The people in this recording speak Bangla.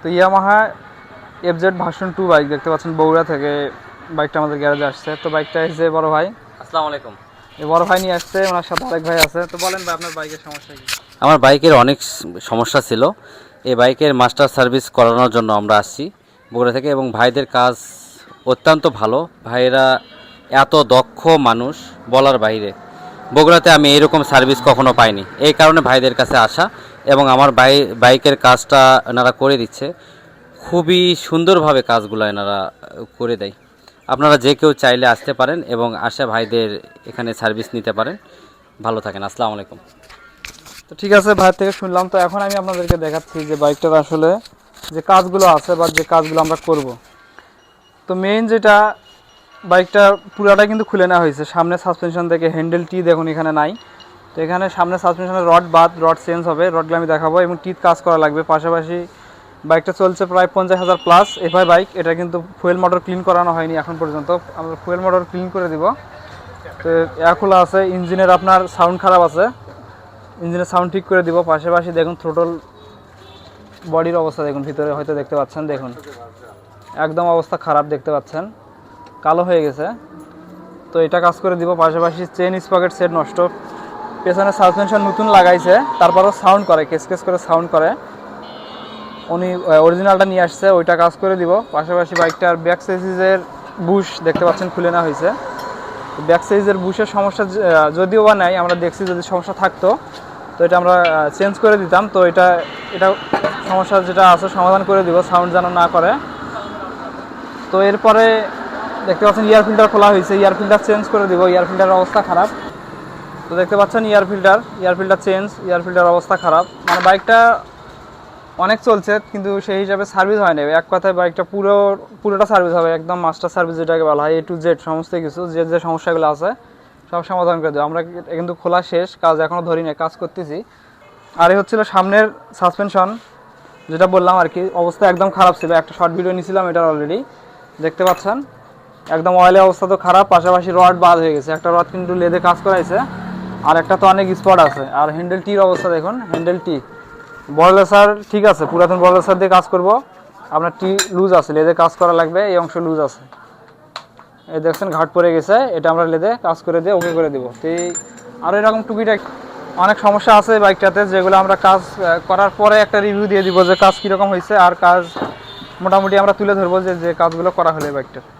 তো Yamaha FZ version two bike দেখতে পাচ্ছেন বগুড়া থেকে বাইকটা আমাদের গ্যারেজে আসছে। তো বাইকটা এসেছে বড় ভাই। আসসালামু আলাইকুম। এই বড় ভাই নিয়ে আসছে ওনার সাথে আরেক ভাই আছে। তো বলেন ভাই আপনার বাইকের সমস্যা কি? আমার বাইকের অনেক সমস্যা ছিল। এই বাইকের মাস্টার সার্ভিস করানোর জন্য আমরা আসছি বগুড়া থেকে এবং ভাইদের কাজ অত্যন্ত ভালো। ভাইয়েরা এত দক্ষ মানুষ বলার বাইরে। বগুড়াতে আমি এরকম সার্ভিস কখনো পাইনি। এই কারণে ভাইদের কাছে আসা। এবং আমার বাই, বাইকের কাজটা এনারা করে দিচ্ছে। খুবই সুন্দরভাবে কাজগুলো এনারা করে দেয়। আপনারা যে কেউ চাইলে আসতে পারেন এবং আসে ভাইদের এখানে সার্ভিস নিতে পারেন। ভালো থাকেন, আসসালামু আলাইকুম। তো ঠিক আছে, ভাই থেকে শুনলাম। তো এখন আমি আপনাদেরকে দেখাচ্ছি যে বাইকটার আসলে যে কাজগুলো আছে বা যে কাজগুলো আমরা করব। তো মেইন যেটা, বাইকটা পুরাটা কিন্তু খুলে নেওয়া হয়েছে। সামনে সাসপেনশন থেকে হ্যান্ডেল টি দেখুন এখানে নাই। তো এখানে সামনে সাসপেনশনের রড বাদ, রড চেঞ্জ হবে, রডগুলো আমি দেখাবো এবং টিথ কাজ করা লাগবে। পাশাপাশি বাইকটা চলছে প্রায় পঞ্চাশ হাজার প্লাস এফআই বাইক এটা কিন্তু ফুয়েল মোটর ক্লিন করানো হয়নি এখন পর্যন্ত। আমরা ফুয়েল মোটর ক্লিন করে দিব। তো এয়ার খোলা আছে, ইঞ্জিনের আপনার সাউন্ড খারাপ আছে, ইঞ্জিনের সাউন্ড ঠিক করে দিব। পাশাপাশি দেখুন থ্রোটল বডির অবস্থা দেখুন, ভিতরে হয়তো দেখতে পাচ্ছেন, দেখুন। একদম অবস্থা খারাপ দেখতে পাচ্ছেন, কালো হয়ে গেছে। তো এটা কাজ করে দিব, পাশাপাশি চেন স্পকেট সেট নষ্ট। পেছনে সাসপেনশন নতুন লাগাইছে, তারপরও সাউন্ড করে, কেস কেস করে সাউন্ড করে। উনি অরিজিনালটা নিয়ে আসছে, ওইটা কাজ করে দিব। পাশাপাশি বাইকটার ব্যাক সাইজের বুশ দেখতে পাচ্ছেন, খুলে নেওয়া হয়েছে। ব্যাক সাইজের বুশের সমস্যা যদিও বা নাই, আমরা দেখছি যদি সমস্যা থাকতো, তো এটা আমরা চেঞ্জ করে দিতাম। তো এটা এটা সমস্যা যেটা আছে, সমাধান করে দিব, সাউন্ড যেন না করে। তো এরপরে দেখতে পাচ্ছেন ইয়ার ফিল্টার খোলা হয়েছে ইয়ার ফিল্টার চেঞ্জ করে দিব ইয়ার ফিল্টারের অবস্থা খারাপ। তো দেখতে পাচ্ছেন air filter air filter change air filter অবস্থা খারাপ। মানে বাইকটা অনেক চলছে, কিন্তু সেই হিসাবে সার্ভিস হয় না এক কথায় বাইকটা পুরো, পুরোটা সার্ভিস হবে, একদম মাস্টার সার্ভিস যেটাকে বলা হয় এ টু জেড সমস্ত কিছু, যে যে সমস্যাগুলো আছে, সব সমাধান করে দেবো। আমরা কিন্তু খোলা শেষ, কাজ এখনও ধরি না কাজ করতেছি। আর এই হচ্ছিল সামনের সাসপেনশন যেটা বললাম আর কি, অবস্থা একদম খারাপ ছিল। একটা শর্ট ভিডিও নিয়েছিলাম এটার অলরেডি দেখতে পাচ্ছেন? একদম অয়েলের অবস্থা তো খারাপ, পাশাপাশি রড বাদ হয়ে গেছে। একটা রড কিন্তু লেদে কাজ করাইছে। আর একটা তো অনেক স্পট আছে। আর হ্যান্ডেল টির অবস্থা দেখুন হ্যান্ডেল টি। বড়লেসার ঠিক আছে, পুরাতন বড়লেসার দিয়ে কাজ করব। আপনার টি লুজ আছে, লেদে কাজ করা লাগবে, এই অংশ লুজ আছে। এই দেখছেন ঘাট পড়ে গেছে, এটা আমরা লেদে কাজ করে দিয়ে ওকে করে দিব। তো এই আরও এরকম টুকিটাক অনেক সমস্যা আছে বাইকটাতে যেগুলো আমরা কাজ করার পরে একটা রিভিউ দিয়ে দিব যে কাজ কীরকম হয়েছে আর কাজ মোটামুটি আমরা তুলে ধরবো যে যে কাজগুলো করা হলে বাইকটার